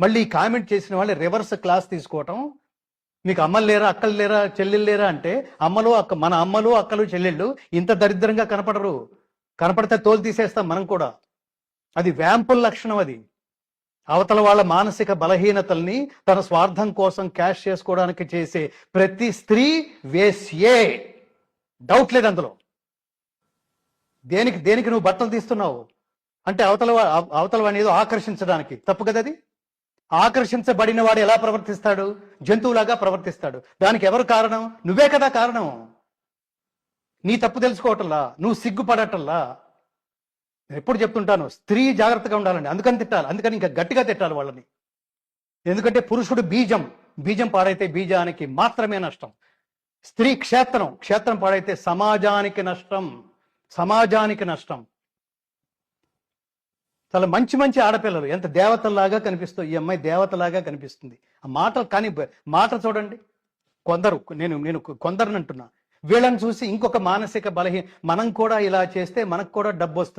మళ్ళీ కామెంట్ చేసిన వాళ్ళు రివర్స్ క్లాస్ తీసుకోవటం. మీకు అమ్మలు లేరా అక్కలు లేరా చెల్లెలు లేరా అంటే అమ్మలు అక్క మన అమ్మలు అక్కలు చెల్లెళ్ళు ఇంత దరిద్రంగా కనపడరు. కనపడితే తోలు తీసేస్తాం మనం కూడా. అది వ్యాంపుల్ లక్షణం అది. అవతల వాళ్ళ మానసిక బలహీనతల్ని తన స్వార్థం కోసం క్యాష్ చేసుకోవడానికి చేసే ప్రతి స్త్రీ వేస్యే డౌట్ లేదు అందులో. దేనికి దేనికి నువ్వు బట్టలు తీస్తున్నావు? అంటే అవతల అవతల వాడిని ఏదో ఆకర్షించడానికి. తప్పు కదా అది? ఆకర్షించబడిన వాడు ఎలా ప్రవర్తిస్తాడు? జంతువులాగా ప్రవర్తిస్తాడు. దానికి ఎవరు కారణం? నువ్వే కదా కారణం. నీ తప్పు తెలుసుకోవటంలా? నువ్వు సిగ్గుపడటంలా? నేను ఎప్పుడు చెప్తుంటాను స్త్రీ జాగ్రత్తగా ఉండాలండి. అందుకని తిట్టాలి. అందుకని ఇంకా గట్టిగా తిట్టాలి వాళ్ళని. ఎందుకంటే పురుషుడు బీజం. బీజం పాడైతే బీజానికి మాత్రమే నష్టం. స్త్రీ క్షేత్రం. క్షేత్రం పాడైతే సమాజానికి నష్టం. సమాజానికి నష్టం. చాలా మంచి మంచి ఆడపిల్లలు. ఎంత దేవతలాగా కనిపిస్తో ఈ అమ్మాయి దేవతలాగా కనిపిస్తుంది. ఆ మాటలు కానీ మాట చూడండి. కొందరు నేను నేను కొందరు అంటున్నా వీళ్ళని చూసి ఇంకొక మానసిక బలహీన మనం కూడా ఇలా చేస్తే మనకు కూడా డబ్బు వస్తుంది